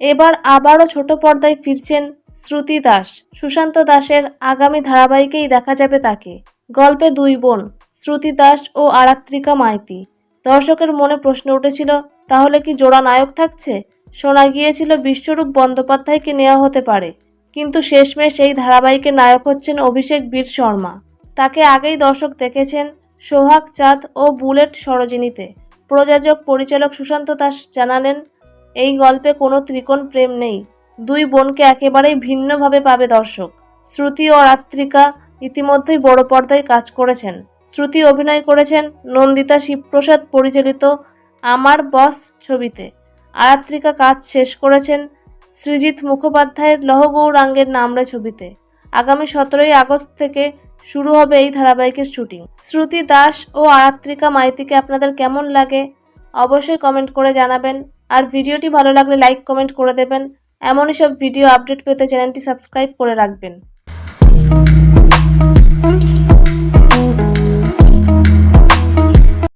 এবার আবারও ছোট পর্দায় ফিরছেন শ্রুতি দাস। সুশান্ত দাসের আগামী ধারাবাহিকেই দেখা যাবে তাকে। গল্পে দুই বোন, শ্রুতি দাস ও আরাত্রিকা মাইতি। দর্শকের মনে প্রশ্ন উঠেছিল, তাহলে কি জোড়া নায়ক থাকছে? শোনা গিয়েছিল বিশ্বরূপ বন্দ্যোপাধ্যায়কে নেওয়া হতে পারে। কিন্তু শেষমেশ এই ধারাবাহিকের নায়ক হচ্ছেন অভিষেক বীর শর্মা। তাকে আগেই দর্শক দেখেছেন সোহাগ চাঁদ ও বুলেট সরোজিনীতে। প্রযোজক, পরিচালক সুশান্ত দাস জানালেন এই গল্পে কোনো ত্রিকোণ প্রেম নেই। দুই বোনকে একেবারেই ভিন্নভাবে পাবে দর্শক। শ্রুতি ও রাত্রিকা ইতিমধ্যেই বড় পর্দায় কাজ করেছেন। শ্রুতি অভিনয় করেছেন নন্দিতা শিবপ্রসাদ পরিচালিত আমার বস ছবিতে। আরাত্রিকা কাজ শেষ করেছেন সৃজিত মুখোপাধ্যায়ের লহগৌরাঙ্গের নামরে ছবিতে। আগামী সতেরোই আগস্ট থেকে শুরু হবে এই ধারাবাহিকের শুটিং। শ্রুতি দাস ও আরাত্রিকা মাইতিকে আপনাদের কেমন লাগে অবশ্যই কমেন্ট করে জানাবেন। আর ভিডিওটি ভালো লাগলে লাইক কমেন্ট করে দেবেন। এমনই সব ভিডিও আপডেট পেতে চ্যানেলটি সাবস্ক্রাইব করে রাখবেন।